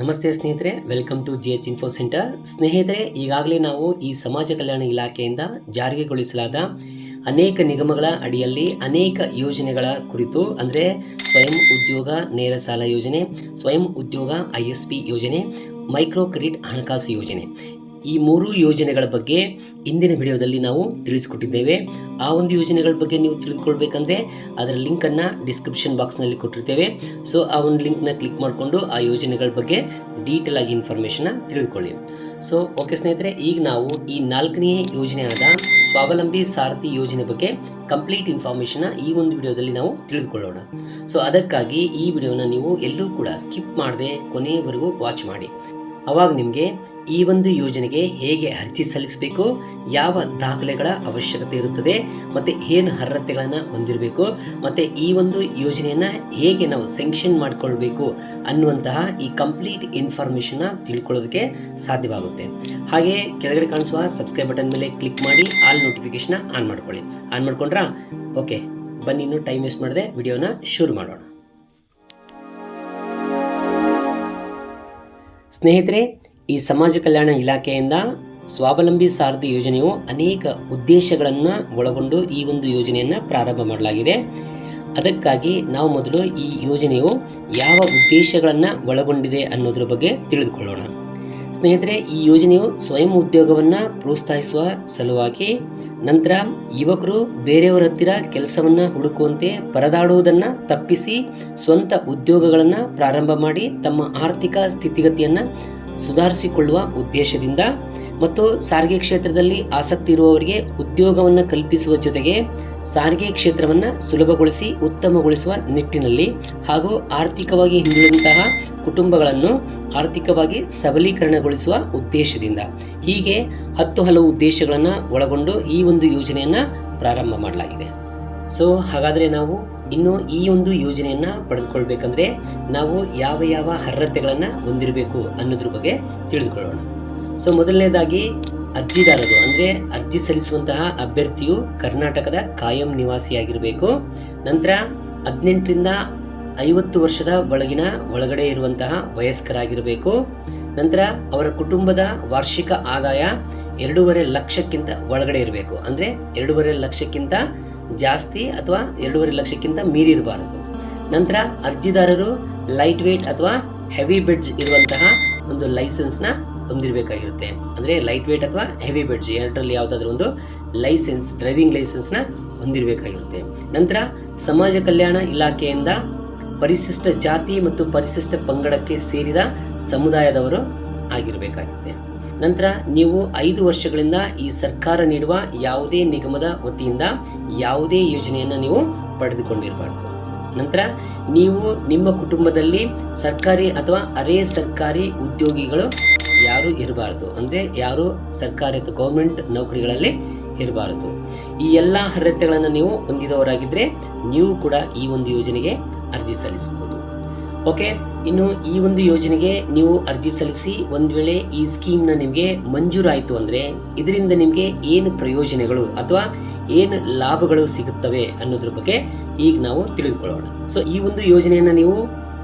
ನಮಸ್ತೆ ಸ್ನೇಹಿತರೆ welcome to G H info centre ಸ್ನೇಹಿತರೆ, ಈಗಾಗಲೇ ನಾವು ಈ ಸಮಾಜ ಕಲ್ಯಾಣ ಇಲಾಖೆಯಿಂದ ಜಾರಿಗೆಗೊಳಿಸಲಾದ ಅನೇಕ ನಿಗಮಗಳ ಅಡಿಯಲ್ಲಿ ಅನೇಕ ಯೋಜನೆಗಳ ಕುರಿತು, ಅಂದರೆ ಸ್ವಯಂ ಉದ್ಯೋಗ ನೇರ ಸಾಲ ಯೋಜನೆ, ಸ್ವಯಂ ಉದ್ಯೋಗ ಐ ಎಸ್ ಪಿ ಯೋಜನೆ ಮೈಕ್ರೋ ಕ್ರೆಡಿಟ್ ಹಣಕಾಸು ಯೋಜನೆ. ಈ ಮೂರು ಯೋಜನೆಗಳ ಬಗ್ಗೆ ಇಂದಿನ ವಿಡಿಯೋದಲ್ಲಿ ನಾವು ತಿಳಿಸ್ಕೊಟ್ಟಿದ್ದೇವೆ. ಆ ಒಂದು ಯೋಜನೆಗಳ ಬಗ್ಗೆ ನೀವು ತಿಳಿದುಕೊಳ್ಬೇಕಂದ್ರೆ ಅದರ ಲಿಂಕನ್ನು ಡಿಸ್ಕ್ರಿಪ್ಷನ್ ಬಾಕ್ಸ್ನಲ್ಲಿ ಕೊಟ್ಟಿರ್ತೇವೆ. ಸೊ ಆ ಒಂದು ಲಿಂಕ್ನ ಕ್ಲಿಕ್ ಮಾಡಿಕೊಂಡು ಆ ಯೋಜನೆಗಳ ಬಗ್ಗೆ ಡೀಟೇಲ್ ಆಗಿ ಇನ್ಫಾರ್ಮೇಷನ್ನ ತಿಳಿದುಕೊಳ್ಳಿ. ಸೊ ಓಕೆ ಸ್ನೇಹಿತರೆ, ಈಗ ನಾವು ಈ ನಾಲ್ಕನೇ ಯೋಜನೆಯಾದ ಸ್ವಾವಲಂಬಿ ಸಾರಥಿ ಯೋಜನೆ ಬಗ್ಗೆ ಕಂಪ್ಲೀಟ್ ಇನ್ಫಾರ್ಮೇಷನ್ನ ಈ ಒಂದು ವಿಡಿಯೋದಲ್ಲಿ ನಾವು ತಿಳಿದುಕೊಳ್ಳೋಣ. ಸೊ ಅದಕ್ಕಾಗಿ ಈ ವಿಡಿಯೋನ ನೀವು ಎಲ್ಲೂ ಕೂಡ ಸ್ಕಿಪ್ ಮಾಡದೆ ಕೊನೆಯವರೆಗೂ ವಾಚ್ ಮಾಡಿ. ಅವಾಗ ನಿಮಗೆ ಈ ಒಂದು ಯೋಜನೆಗೆ ಹೇಗೆ ಅರ್ಜಿ ಸಲ್ಲಿಸಬೇಕು, ಯಾವ ದಾಖಲೆಗಳ ಅವಶ್ಯಕತೆ ಇರುತ್ತದೆ, ಮತ್ತು ಏನು ಅರ್ಹತೆಗಳನ್ನು ಹೊಂದಿರಬೇಕು, ಮತ್ತು ಈ ಒಂದು ಯೋಜನೆಯನ್ನು ಹೇಗೆ ನಾವು ಸೆಂಕ್ಷನ್ ಮಾಡಿಕೊಳ್ಬೇಕು ಅನ್ನುವಂತಹ ಈ ಕಂಪ್ಲೀಟ್ ಇನ್ಫಾರ್ಮೇಷನ್ನ ತಿಳ್ಕೊಳ್ಳೋದಕ್ಕೆ ಸಾಧ್ಯವಾಗುತ್ತೆ. ಹಾಗೆ ಕೆಳಗಡೆ ಕಾಣಿಸುವ ಸಬ್ಸ್ಕ್ರೈಬ್ ಬಟನ್ ಮೇಲೆ ಕ್ಲಿಕ್ ಮಾಡಿ ಆಲ್ ನೋಟಿಫಿಕೇಶನ್ ಆನ್ ಮಾಡ್ಕೊಳ್ಳಿ. ಆನ್ ಮಾಡ್ಕೊಂಡ್ರಾ? ಓಕೆ ಬನ್ನಿ, ಇನ್ನೂ ಟೈಮ್ ವೇಸ್ಟ್ ಮಾಡದೆ ವಿಡಿಯೋನ ಶುರು ಮಾಡೋಣ. ಸ್ನೇಹಿತರೆ, ಈ ಸಮಾಜ ಕಲ್ಯಾಣ ಇಲಾಖೆಯಿಂದ ಸ್ವಾವಲಂಬಿ ಸಾರಥಿ ಯೋಜನೆಯು ಅನೇಕ ಉದ್ದೇಶಗಳನ್ನು ಒಳಗೊಂಡು ಈ ಒಂದು ಯೋಜನೆಯನ್ನು ಪ್ರಾರಂಭ ಮಾಡಲಾಗಿದೆ. ಅದಕ್ಕಾಗಿ ನಾವು ಮೊದಲು ಈ ಯೋಜನೆಯು ಯಾವ ಉದ್ದೇಶಗಳನ್ನು ಒಳಗೊಂಡಿದೆ ಅನ್ನೋದ್ರ ಬಗ್ಗೆ ತಿಳಿದುಕೊಳ್ಳೋಣ. ಸ್ನೇಹಿತರೆ, ಈ ಯೋಜನೆಯು ಸ್ವಯಂ ಉದ್ಯೋಗವನ್ನು ಪ್ರೋತ್ಸಾಹಿಸುವ ಸಲುವಾಗಿ ನಂತರ ಯುವಕರು ಬೇರೆಯವರ ಹತ್ತಿರ ಕೆಲಸವನ್ನು ಹುಡುಕುವಂತೆ ಪರದಾಡುವುದನ್ನು ತಪ್ಪಿಸಿ ಸ್ವಂತ ಉದ್ಯೋಗಗಳನ್ನು ಪ್ರಾರಂಭ ಮಾಡಿ ತಮ್ಮ ಆರ್ಥಿಕ ಸ್ಥಿತಿಗತಿಯನ್ನು ಸುಧಾರಿಸಿಕೊಳ್ಳುವ ಉದ್ದೇಶದಿಂದ ಮತ್ತು ಸಾರಿಗೆ ಕ್ಷೇತ್ರದಲ್ಲಿ ಆಸಕ್ತಿ ಇರುವವರಿಗೆ ಉದ್ಯೋಗವನ್ನು ಕಲ್ಪಿಸುವ ಜೊತೆಗೆ ಸಾರಿಗೆ ಕ್ಷೇತ್ರವನ್ನು ಸುಲಭಗೊಳಿಸಿ ಉತ್ತಮಗೊಳಿಸುವ ನಿಟ್ಟಿನಲ್ಲಿ ಹಾಗೂ ಆರ್ಥಿಕವಾಗಿ ಹಿಂದುಳಿದಂತಹ ಕುಟುಂಬಗಳನ್ನು ಆರ್ಥಿಕವಾಗಿ ಸಬಲೀಕರಣಗೊಳಿಸುವ ಉದ್ದೇಶದಿಂದ. ಹೀಗೆ ಹತ್ತು ಹಲವು ಉದ್ದೇಶಗಳನ್ನು ಒಳಗೊಂಡು ಈ ಒಂದು ಯೋಜನೆಯನ್ನು ಪ್ರಾರಂಭ ಮಾಡಲಾಗಿದೆ. ಸೊ ಹಾಗಾದರೆ ನಾವು ಇನ್ನು ಈ ಒಂದು ಯೋಜನೆಯನ್ನು ಪಡೆದುಕೊಳ್ಬೇಕಂದ್ರೆ ನಾವು ಯಾವ ಯಾವ ಅರ್ಹತೆಗಳನ್ನು ಹೊಂದಿರಬೇಕು ಅನ್ನೋದ್ರ ಬಗ್ಗೆ ತಿಳಿದುಕೊಳ್ಳೋಣ. ಸೊ ಮೊದಲನೇದಾಗಿ ಅರ್ಜಿದಾರರು, ಅಂದರೆ ಅರ್ಜಿ ಸಲ್ಲಿಸುವಂತಹ ಅಭ್ಯರ್ಥಿಯು ಕರ್ನಾಟಕದ ಕಾಯಂ ನಿವಾಸಿಯಾಗಿರಬೇಕು. ನಂತರ ಹದಿನೆಂಟರಿಂದ ಐವತ್ತು ವರ್ಷದ ಒಳಗಿನ ಒಳಗಡೆ ಇರುವಂತಹ ವಯಸ್ಕರಾಗಿರಬೇಕು. ನಂತರ ಅವರ ಕುಟುಂಬದ ವಾರ್ಷಿಕ ಆದಾಯ ಎರಡೂವರೆ ಲಕ್ಷಕ್ಕಿಂತ ಒಳಗಡೆ ಇರಬೇಕು. ಅಂದರೆ ಎರಡೂವರೆ ಲಕ್ಷಕ್ಕಿಂತ ಜಾಸ್ತಿ ಅಥವಾ ಎರಡೂವರೆ ಲಕ್ಷಕ್ಕಿಂತ ಮೀರಿರಬಾರದು ನಂತರ ಅರ್ಜಿದಾರರು ಲೈಟ್ ವೇಟ್ ಅಥವಾ ಹೆವಿ ಬೆಡ್ಜ್ ಇರುವಂತಹ ಒಂದು ಲೈಸೆನ್ಸ್ನ ಹೊಂದಿರಬೇಕಾಗಿರುತ್ತೆ. ಅಂದರೆ ಲೈಟ್ ವೇಟ್ ಅಥವಾ ಹೆವಿ ಬೆಡ್ಜ್ ಎರಡರಲ್ಲಿ ಯಾವುದಾದ್ರೂ ಒಂದು ಲೈಸೆನ್ಸ್ ಡ್ರೈವಿಂಗ್ ಲೈಸೆನ್ಸ್ನ ಹೊಂದಿರಬೇಕಾಗಿರುತ್ತೆ. ನಂತರ ಸಮಾಜ ಕಲ್ಯಾಣ ಇಲಾಖೆಯಿಂದ ಪರಿಶಿಷ್ಟ ಜಾತಿ ಮತ್ತು ಪರಿಶಿಷ್ಟ ಪಂಗಡಕ್ಕೆ ಸೇರಿದ ಸಮುದಾಯದವರು ಆಗಿರಬೇಕಾಗುತ್ತೆ ನಂತರ ನೀವು ಐದು ವರ್ಷಗಳಿಂದ ಈ ಸರ್ಕಾರ ನೀಡುವ ಯಾವುದೇ ನಿಗಮದ ವತಿಯಿಂದ ಯಾವುದೇ ಯೋಜನೆಯನ್ನು ನೀವು ಪಡೆದುಕೊಂಡಿರಬಾರ್ದು. ನಂತರ ನೀವು ನಿಮ್ಮ ಕುಟುಂಬದಲ್ಲಿ ಸರ್ಕಾರಿ ಅಥವಾ ಅರೆ ಸರ್ಕಾರಿ ಉದ್ಯೋಗಿಗಳು ಯಾರು ಇರಬಾರ್ದು. ಅಂದರೆ ಯಾರು ಸರ್ಕಾರಿ ಅಥವಾ ಗೌರ್ಮೆಂಟ್ ನೌಕರಿಗಳಲ್ಲಿ ಇರಬಾರದು. ಈ ಎಲ್ಲ ಅರ್ಹತೆಗಳನ್ನು ನೀವು ಹೊಂದಿದವರಾಗಿದ್ದರೆ ನೀವು ಕೂಡ ಈ ಒಂದು ಯೋಜನೆಗೆ ಅರ್ಜಿ ಸಲ್ಲಿಸಬಹುದು. ಓಕೆ? ಇನ್ನು ಈ ಒಂದು ಯೋಜನೆಗೆ ನೀವು ಅರ್ಜಿ ಸಲ್ಲಿಸಿ ಒಂದು ವೇಳೆ ಈ ಸ್ಕೀಮ್ನ ನಿಮಗೆ ಮಂಜೂರಾಯಿತು ಅಂದರೆ ಇದರಿಂದ ನಿಮಗೆ ಏನು ಪ್ರಯೋಜನಗಳು ಅಥವಾ ಏನು ಲಾಭಗಳು ಸಿಗುತ್ತವೆ ಅನ್ನೋದ್ರ ಬಗ್ಗೆ ಈಗ ನಾವು ತಿಳಿದುಕೊಳ್ಳೋಣ. ಸೊ ಈ ಒಂದು ಯೋಜನೆಯನ್ನು ನೀವು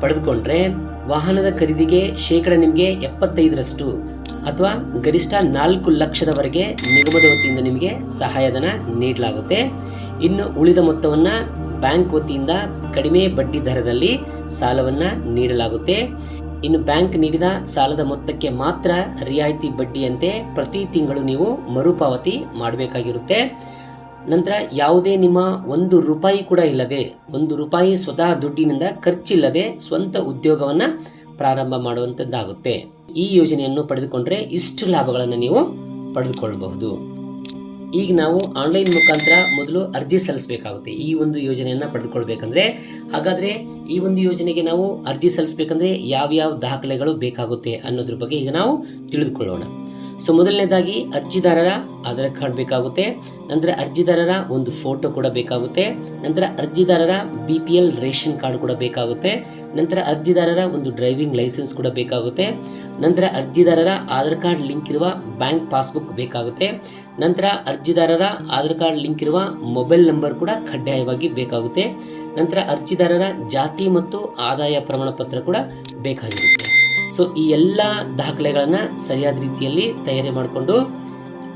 ಪಡೆದುಕೊಂಡ್ರೆ ವಾಹನದ ಖರೀದಿಗೆ ಶೇಕಡ ನಿಮಗೆ ಎಪ್ಪತ್ತೈದರಷ್ಟು ಅಥವಾ ಗರಿಷ್ಠ ನಾಲ್ಕು ಲಕ್ಷದವರೆಗೆ ನಿಗಮದ ವತಿಯಿಂದ ನಿಮಗೆ ಸಹಾಯಧನ ನೀಡಲಾಗುತ್ತೆ. ಇನ್ನು ಉಳಿದ ಮೊತ್ತವನ್ನು ಬ್ಯಾಂಕ್ ವತಿಯಿಂದ ಕಡಿಮೆ ಬಡ್ಡಿ ದರದಲ್ಲಿ ಸಾಲವನ್ನು ನೀಡಲಾಗುತ್ತೆ. ಇನ್ನು ಬ್ಯಾಂಕ್ ನೀಡಿದ ಸಾಲದ ಮೊತ್ತಕ್ಕೆ ಮಾತ್ರ ರಿಯಾಯಿತಿ ಬಡ್ಡಿಯಂತೆ ಪ್ರತಿ ತಿಂಗಳು ನೀವು ಮರುಪಾವತಿ ಮಾಡಬೇಕಾಗಿರುತ್ತೆ. ನಂತರ ಯಾವುದೇ ನಿಮ್ಮ ಒಂದು ರೂಪಾಯಿ ಕೂಡ ಇಲ್ಲದೆ, ಒಂದು ರೂಪಾಯಿ ಸ್ವತಃ ದುಡ್ಡಿನಿಂದ ಖರ್ಚಿಲ್ಲದೆ ಸ್ವಂತ ಉದ್ಯೋಗವನ್ನು ಪ್ರಾರಂಭ ಮಾಡುವಂಥದ್ದಾಗುತ್ತೆ ಈ ಯೋಜನೆಯನ್ನು ಪಡೆದುಕೊಂಡ್ರೆ ಇಷ್ಟು ಲಾಭಗಳನ್ನು ನೀವು ಪಡೆದುಕೊಳ್ಳಬಹುದು ಈಗ ನಾವು ಆನ್ಲೈನ್ ಮುಖಾಂತರ ಮೊದಲು ಅರ್ಜಿ ಸಲ್ಲಿಸಬೇಕಾಗುತ್ತೆ. ಈ ಒಂದು ಯೋಜನೆಯನ್ನು ಪಡೆದುಕೊಳ್ಬೇಕಂದ್ರೆ, ಹಾಗಾದರೆ ಈ ಒಂದು ಯೋಜನೆಗೆ ನಾವು ಅರ್ಜಿ ಸಲ್ಲಿಸಬೇಕಂದ್ರೆ ಯಾವ್ಯಾವ ದಾಖಲೆಗಳು ಬೇಕಾಗುತ್ತೆ ಅನ್ನೋದ್ರ ಬಗ್ಗೆ ಈಗ ನಾವು ತಿಳಿದುಕೊಳ್ಳೋಣ. ಸೊ ಮೊದಲನೇದಾಗಿ ಅರ್ಜಿದಾರರ ಆಧಾರ್ ಕಾರ್ಡ್ ಬೇಕಾಗುತ್ತೆ. ನಂತರ ಅರ್ಜಿದಾರರ ಒಂದು ಫೋಟೋ ಕೂಡ ಬೇಕಾಗುತ್ತೆ. ನಂತರ ಅರ್ಜಿದಾರರ B P L ration card ಕೂಡ ಬೇಕಾಗುತ್ತೆ. ನಂತರ ಅರ್ಜಿದಾರರ ಒಂದು ಡ್ರೈವಿಂಗ್ ಲೈಸೆನ್ಸ್ ಕೂಡ ಬೇಕಾಗುತ್ತೆ. ನಂತರ ಅರ್ಜಿದಾರರ ಆಧಾರ್ ಕಾರ್ಡ್ ಲಿಂಕ್ ಇರುವ ಬ್ಯಾಂಕ್ ಪಾಸ್ಬುಕ್ ಬೇಕಾಗುತ್ತೆ. ನಂತರ ಅರ್ಜಿದಾರರ ಆಧಾರ್ ಕಾರ್ಡ್ ಲಿಂಕ್ ಇರುವ ಮೊಬೈಲ್ ನಂಬರ್ ಕೂಡ ಕಡ್ಡಾಯವಾಗಿ ಬೇಕಾಗುತ್ತೆ. ನಂತರ ಅರ್ಜಿದಾರರ ಜಾತಿ ಮತ್ತು ಆದಾಯ ಪ್ರಮಾಣ ಪತ್ರ ಕೂಡ ಬೇಕಾಗಿರುತ್ತೆ. ಸೊ ಈ ಎಲ್ಲ ದಾಖಲೆಗಳನ್ನು ಸರಿಯಾದ ರೀತಿಯಲ್ಲಿ ತಯಾರಿ ಮಾಡಿಕೊಂಡು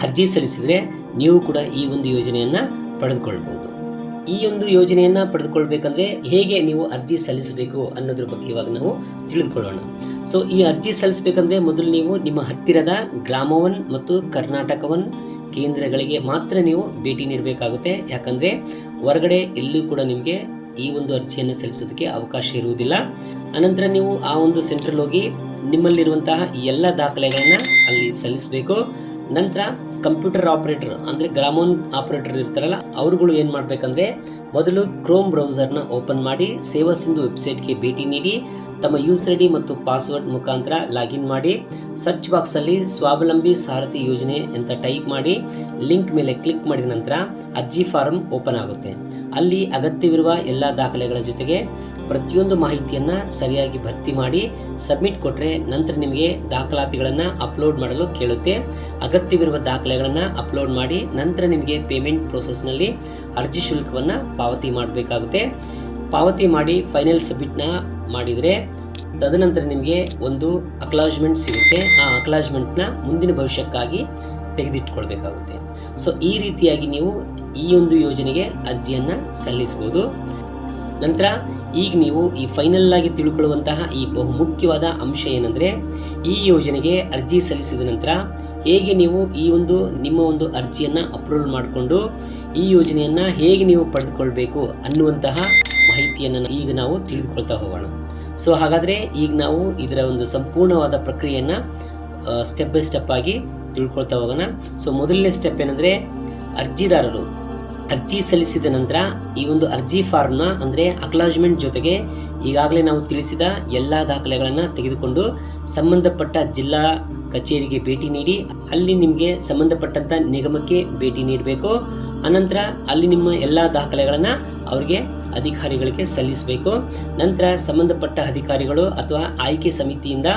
ಅರ್ಜಿ ಸಲ್ಲಿಸಿದರೆ ನೀವು ಕೂಡ ಈ ಒಂದು ಯೋಜನೆಯನ್ನು ಪಡೆದುಕೊಳ್ಬೋದು. ಈ ಒಂದು ಯೋಜನೆಯನ್ನು ಪಡೆದುಕೊಳ್ಬೇಕಂದ್ರೆ ಹೇಗೆ ನೀವು ಅರ್ಜಿ ಸಲ್ಲಿಸಬೇಕು ಅನ್ನೋದ್ರ ಬಗ್ಗೆ ಇವಾಗ ನಾವು ತಿಳಿದುಕೊಳ್ಳೋಣ. ಸೊ ಈ ಅರ್ಜಿ ಸಲ್ಲಿಸಬೇಕಂದ್ರೆ ಮೊದಲು ನೀವು ನಿಮ್ಮ ಹತ್ತಿರದ ಗ್ರಾಮವನ್ ಮತ್ತು ಕರ್ನಾಟಕವನ್ ಕೇಂದ್ರಗಳಿಗೆ ಮಾತ್ರ ನೀವು ಭೇಟಿ ನೀಡಬೇಕಾಗುತ್ತೆ. ಯಾಕಂದರೆ ಹೊರಗಡೆ ಎಲ್ಲೂ ಕೂಡ ನಿಮಗೆ ಈ ಒಂದು ಅರ್ಜಿಯನ್ನು ಸಲ್ಲಿಸೋದಕ್ಕೆ ಅವಕಾಶ ಇರುವುದಿಲ್ಲ. ಅನಂತರ ನೀವು ಆ ಒಂದು ಸೆಂಟ್ರಲ್ ಹೋಗಿ ನಿಮ್ಮಲ್ಲಿರುವಂತಹ ಎಲ್ಲ ದಾಖಲೆಗಳನ್ನು ಅಲ್ಲಿ ಸಲ್ಲಿಸಬೇಕು. ನಂತರ ಕಂಪ್ಯೂಟರ್ ಆಪರೇಟರ್ ಅಂದರೆ ಗ್ರಾಮೋನ್ ಆಪರೇಟರ್ ಇರ್ತಾರಲ್ಲ, ಅವರುಗಳು ಏನು ಮಾಡಬೇಕಂದ್ರೆ ಮೊದಲು ಕ್ರೋಮ್ ಬ್ರೌಸರ್ನ ಓಪನ್ ಮಾಡಿ, ಸೇವಾ ಸಿಂಧು ವೆಬ್ಸೈಟ್ಗೆ ಭೇಟಿ ನೀಡಿ, ತಮ್ಮ ಯೂಸರ್ ಐಡಿ ಮತ್ತು ಪಾಸ್ವರ್ಡ್ ಮುಖಾಂತರ ಲಾಗಿನ್ ಮಾಡಿ ಸರ್ಚ್ ಬಾಕ್ಸಲ್ಲಿ ಸ್ವಾವಲಂಬಿ ಸಾರಥಿ ಯೋಜನೆ ಅಂತ ಟೈಪ್ ಮಾಡಿ ಲಿಂಕ್ ಮೇಲೆ ಕ್ಲಿಕ್ ಮಾಡಿದ ನಂತರ ಅರ್ಜಿ ಫಾರಂ ಓಪನ್ ಆಗುತ್ತೆ. ಅಲ್ಲಿ ಅಗತ್ಯವಿರುವ ಎಲ್ಲ ದಾಖಲೆಗಳ ಜೊತೆಗೆ ಪ್ರತಿಯೊಂದು ಮಾಹಿತಿಯನ್ನು ಸರಿಯಾಗಿ ಭರ್ತಿ ಮಾಡಿ ಸಬ್ಮಿಟ್ ಕೊಟ್ಟರೆ ನಂತರ ನಿಮಗೆ ದಾಖಲಾತಿಗಳನ್ನು ಅಪ್ಲೋಡ್ ಮಾಡಲು ಕೇಳುತ್ತೆ. ಅಗತ್ಯವಿರುವ ದಾಖಲೆಗಳನ್ನು ಅಪ್ಲೋಡ್ ಮಾಡಿ, ನಂತರ ನಿಮಗೆ ಪೇಮೆಂಟ್ ಪ್ರೋಸೆಸ್ನಲ್ಲಿ ಅರ್ಜಿ ಶುಲ್ಕವನ್ನು ಪಾವತಿ ಮಾಡಬೇಕಾಗುತ್ತೆ. ಪಾವತಿ ಮಾಡಿ ಫೈನಲ್ ಸಬ್ಮಿಟ್ನ ಮಾಡಿದರೆ ತದನಂತರ ನಿಮಗೆ ಒಂದು ಅಕ್ಲಾಜ್ಮೆಂಟ್ ಸಿಗುತ್ತೆ. ಆ ಅಕ್ಲಾಜ್ಮೆಂಟ್ನ ಮುಂದಿನ ಭವಿಷ್ಯಕ್ಕಾಗಿ ತೆಗೆದಿಟ್ಕೊಳ್ಬೇಕಾಗುತ್ತೆ. ಸೊ ಈ ರೀತಿಯಾಗಿ ನೀವು ಈ ಒಂದು ಯೋಜನೆಗೆ ಅರ್ಜಿಯನ್ನು ಸಲ್ಲಿಸ್ಬೋದು. ನಂತರ ಈಗ ನೀವು ಈ ಫೈನಲ್ ಆಗಿ ತಿಳ್ಕೊಳ್ಳುವಂತಹ ಈ ಬಹುಮುಖ್ಯವಾದ ಅಂಶ ಏನಂದರೆ, ಈ ಯೋಜನೆಗೆ ಅರ್ಜಿ ಸಲ್ಲಿಸಿದ ನಂತರ ಹೇಗೆ ನೀವು ಈ ಒಂದು ನಿಮ್ಮ ಒಂದು ಅರ್ಜಿಯನ್ನು ಅಪ್ರೂವಲ್ ಮಾಡಿಕೊಂಡು ಈ ಯೋಜನೆಯನ್ನು ಹೇಗೆ ನೀವು ಪಡೆದುಕೊಳ್ಬೇಕು ಅನ್ನುವಂತಹ ಮಾಹಿತಿಯನ್ನು ಈಗ ನಾವು ತಿಳಿದುಕೊಳ್ತಾ ಹೋಗೋಣ. ಸೊ ಹಾಗಾದರೆ ಈಗ ನಾವು ಇದರ ಒಂದು ಸಂಪೂರ್ಣವಾದ ಪ್ರಕ್ರಿಯೆಯನ್ನು ಸ್ಟೆಪ್ ಬೈ ಸ್ಟೆಪ್ ಆಗಿ ತಿಳ್ಕೊಳ್ತಾ ಹೋಗೋಣ. ಸೊ ಮೊದಲನೇ ಸ್ಟೆಪ್ ಏನಂದರೆ ಅರ್ಜಿದಾರರು. ಅರ್ಜಿ ಸಲ್ಲಿಸಿದ ನಂತರ ಈ ಒಂದು ಅರ್ಜಿ ಫಾರ್ಮ್ನ ಅಂದರೆ ಅಕ್ಲಾಜ್ಮೆಂಟ್ ಜೊತೆಗೆ ಈಗಾಗಲೇ ನಾವು ತಿಳಿಸಿದ ಎಲ್ಲ ದಾಖಲೆಗಳನ್ನು ತೆಗೆದುಕೊಂಡು ಸಂಬಂಧಪಟ್ಟ ಜಿಲ್ಲಾ ಕಚೇರಿಗೆ ಭೇಟಿ ನೀಡಿ ಅಲ್ಲಿ ನಿಮಗೆ ಸಂಬಂಧಪಟ್ಟಂಥ ನಿಗಮಕ್ಕೆ ಭೇಟಿ ನೀಡಬೇಕು. ಅನಂತರ ಅಲ್ಲಿ ನಿಮ್ಮ ಎಲ್ಲ ದಾಖಲೆಗಳನ್ನು ಅವರಿಗೆ ಅಧಿಕಾರಿಗಳಿಗೆ ಸಲ್ಲಿಸಬೇಕು. ನಂತರ ಸಂಬಂಧಪಟ್ಟ ಅಧಿಕಾರಿಗಳು ಅಥವಾ ಆಯ್ಕೆ ಸಮಿತಿಯಿಂದ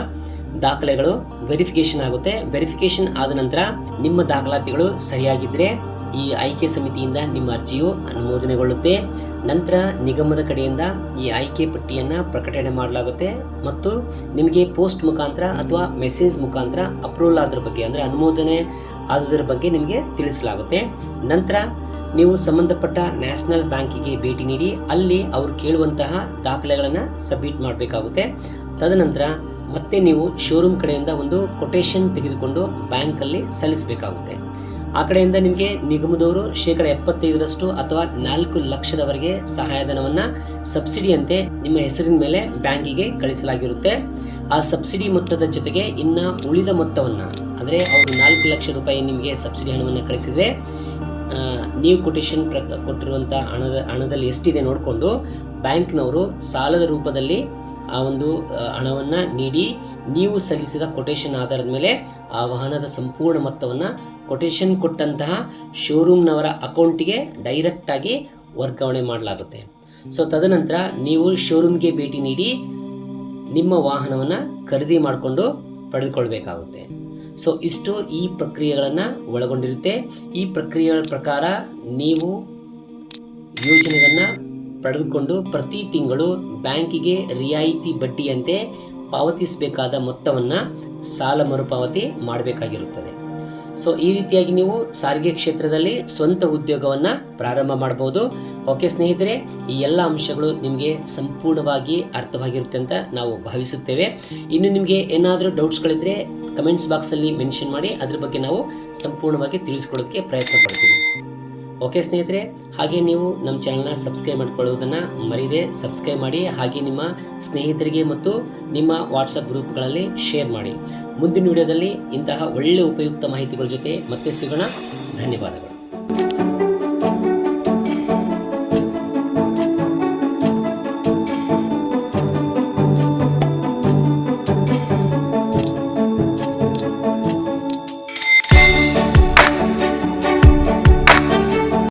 ದಾಖಲೆಗಳು ವೆರಿಫಿಕೇಶನ್ ಆಗುತ್ತೆ. ವೆರಿಫಿಕೇಶನ್ ಆದ ನಂತರ ನಿಮ್ಮ ದಾಖಲಾತಿಗಳು ಸರಿಯಾಗಿದ್ದರೆ ಈ ಆಯ್ಕೆ ಸಮಿತಿಯಿಂದ ನಿಮ್ಮ ಅರ್ಜಿಯು ಅನುಮೋದನೆಗೊಳ್ಳುತ್ತೆ. ನಂತರ ನಿಗಮದ ಕಡೆಯಿಂದ ಈ ಆಯ್ಕೆ ಪಟ್ಟಿಯನ್ನು ಪ್ರಕಟಣೆ ಮಾಡಲಾಗುತ್ತೆ ಮತ್ತು ನಿಮಗೆ ಪೋಸ್ಟ್ ಮುಖಾಂತರ ಅಥವಾ ಮೆಸೇಜ್ ಮುಖಾಂತರ ಅಪ್ರೂವಲ್ ಆದ್ರ ಬಗ್ಗೆ ಅಂದರೆ ಅನುಮೋದನೆ ಆದದ್ರ ಬಗ್ಗೆ ನಿಮಗೆ ತಿಳಿಸಲಾಗುತ್ತೆ. ನಂತರ ನೀವು ಸಂಬಂಧಪಟ್ಟ ನ್ಯಾಷನಲ್ ಬ್ಯಾಂಕಿಗೆ ಭೇಟಿ ನೀಡಿ, ಅಲ್ಲಿ ಅವರು ಕೇಳುವಂತಹ ದಾಖಲೆಗಳನ್ನು ಸಬ್ಮಿಟ್ ಮಾಡಬೇಕಾಗುತ್ತೆ. ತದನಂತರ ಮತ್ತೆ ನೀವು ಶೋರೂಮ್ ಕಡೆಯಿಂದ ಒಂದು ಕೊಟೇಶನ್ ತೆಗೆದುಕೊಂಡು ಬ್ಯಾಂಕಲ್ಲಿ ಸಲ್ಲಿಸಬೇಕಾಗುತ್ತೆ. ಆ ಕಡೆಯಿಂದ ನಿಮಗೆ ನಿಗಮದವರು ಶೇಕಡ ಎಪ್ಪತ್ತೈದರಷ್ಟು ಅಥವಾ ನಾಲ್ಕು ಲಕ್ಷದವರೆಗೆ ಸಹಾಯಧನವನ್ನು ಸಬ್ಸಿಡಿಯಂತೆ ನಿಮ್ಮ ಹೆಸರಿನ ಮೇಲೆ ಬ್ಯಾಂಕಿಗೆ ಕಳಿಸಲಾಗಿರುತ್ತೆ. ಆ ಸಬ್ಸಿಡಿ ಮೊತ್ತದ ಜೊತೆಗೆ ಇನ್ನು ಉಳಿದ ಮೊತ್ತವನ್ನು ಅಂದರೆ ಅವರು ನಾಲ್ಕು ಲಕ್ಷ ರೂಪಾಯಿ ನಿಮಗೆ ಸಬ್ಸಿಡಿ ಹಣವನ್ನು ಕಳಿಸಿದರೆ ನೀವು ಕೊಟೇಶನ್ ಪ್ರ ಕೊಟ್ಟಿರುವಂಥ ಹಣದ, ಹಣದಲ್ಲಿ ಎಷ್ಟಿದೆ ನೋಡಿಕೊಂಡು ಬ್ಯಾಂಕ್ನವರು ಸಾಲದ ರೂಪದಲ್ಲಿ ಆ ಒಂದು ಹಣವನ್ನು ನೀಡಿ ನೀವು ಸಲ್ಲಿಸಿದ ಕೊಟೇಶನ್ ಆಧಾರದ ಮೇಲೆ ಆ ವಾಹನದ ಸಂಪೂರ್ಣ ಮೊತ್ತವನ್ನು ಕೊಟೇಶನ್ ಕೊಟ್ಟಂತಹ ಶೋರೂಮ್ನವರ ಅಕೌಂಟಿಗೆ ಡೈರೆಕ್ಟಾಗಿ ವರ್ಗಾವಣೆ ಮಾಡಲಾಗುತ್ತೆ. ಸೊ ತದನಂತರ ನೀವು ಶೋರೂಮ್ಗೆ ಭೇಟಿ ನೀಡಿ ನಿಮ್ಮ ವಾಹನವನ್ನು ಖರೀದಿ ಮಾಡಿಕೊಂಡು ಪಡೆದುಕೊಳ್ಬೇಕಾಗುತ್ತೆ. ಸೊ ಇಷ್ಟು ಈ ಪ್ರಕ್ರಿಯೆಗಳನ್ನು ಒಳಗೊಂಡಿರುತ್ತೆ. ಈ ಪ್ರಕ್ರಿಯೆಗಳ ಪ್ರಕಾರ ನೀವು ಯೋಜನೆಯನ್ನು ಪಡೆದುಕೊಂಡು ಪ್ರತಿ ತಿಂಗಳು ಬ್ಯಾಂಕಿಗೆ ರಿಯಾಯಿತಿ ಬಡ್ಡಿಯಂತೆ ಪಾವತಿಸಬೇಕಾದ ಮೊತ್ತವನ್ನು ಸಾಲ ಮರುಪಾವತಿ ಮಾಡಬೇಕಾಗಿರುತ್ತದೆ. ಸೊ ಈ ರೀತಿಯಾಗಿ ನೀವು ಸಾರಿಗೆ ಕ್ಷೇತ್ರದಲ್ಲಿ ಸ್ವಂತ ಉದ್ಯೋಗವನ್ನು ಪ್ರಾರಂಭ ಮಾಡಬಹುದು. ಓಕೆ ಸ್ನೇಹಿತರೆ, ಈ ಎಲ್ಲ ಅಂಶಗಳು ನಿಮಗೆ ಸಂಪೂರ್ಣವಾಗಿ ಅರ್ಥವಾಗಿರುತ್ತೆ ಅಂತ ನಾವು ಭಾವಿಸುತ್ತೇವೆ. ಇನ್ನು ನಿಮಗೆ ಏನಾದರೂ ಡೌಟ್ಸ್ಗಳಿದ್ರೆ, ಕಮೆಂಟ್ಸ್ ಬಾಕ್ಸಲ್ಲಿ ಮೆನ್ಷನ್ ಮಾಡಿ, ಅದ್ರ ಬಗ್ಗೆ ನಾವು ಸಂಪೂರ್ಣವಾಗಿ ತಿಳಿಸ್ಕೊಳ್ಳೋಕ್ಕೆ ಪ್ರಯತ್ನ ಪಡ್ತೀವಿ. ಓಕೆ ಸ್ನೇಹಿತರೆ, ಹಾಗೆ ನೀವು ನಮ್ಮ ಚಾನಲ್ನ ಸಬ್ಸ್ಕ್ರೈಬ್ ಮಾಡ್ಕೊಳ್ಳುವುದನ್ನು ಮರೀದೆ ಸಬ್ಸ್ಕ್ರೈಬ್ ಮಾಡಿ, ಹಾಗೆ ನಿಮ್ಮ ಸ್ನೇಹಿತರಿಗೆ ಮತ್ತು ನಿಮ್ಮ ವಾಟ್ಸಪ್ ಗ್ರೂಪ್ಗಳಲ್ಲಿ ಶೇರ್ ಮಾಡಿ. ಮುಂದಿನ ವಿಡಿಯೋದಲ್ಲಿ ಇಂತಹ ಒಳ್ಳೆಯ ಉಪಯುಕ್ತ ಮಾಹಿತಿಗಳ ಜೊತೆ ಮತ್ತೆ ಸಿಗೋಣ. ಧನ್ಯವಾದಗಳು.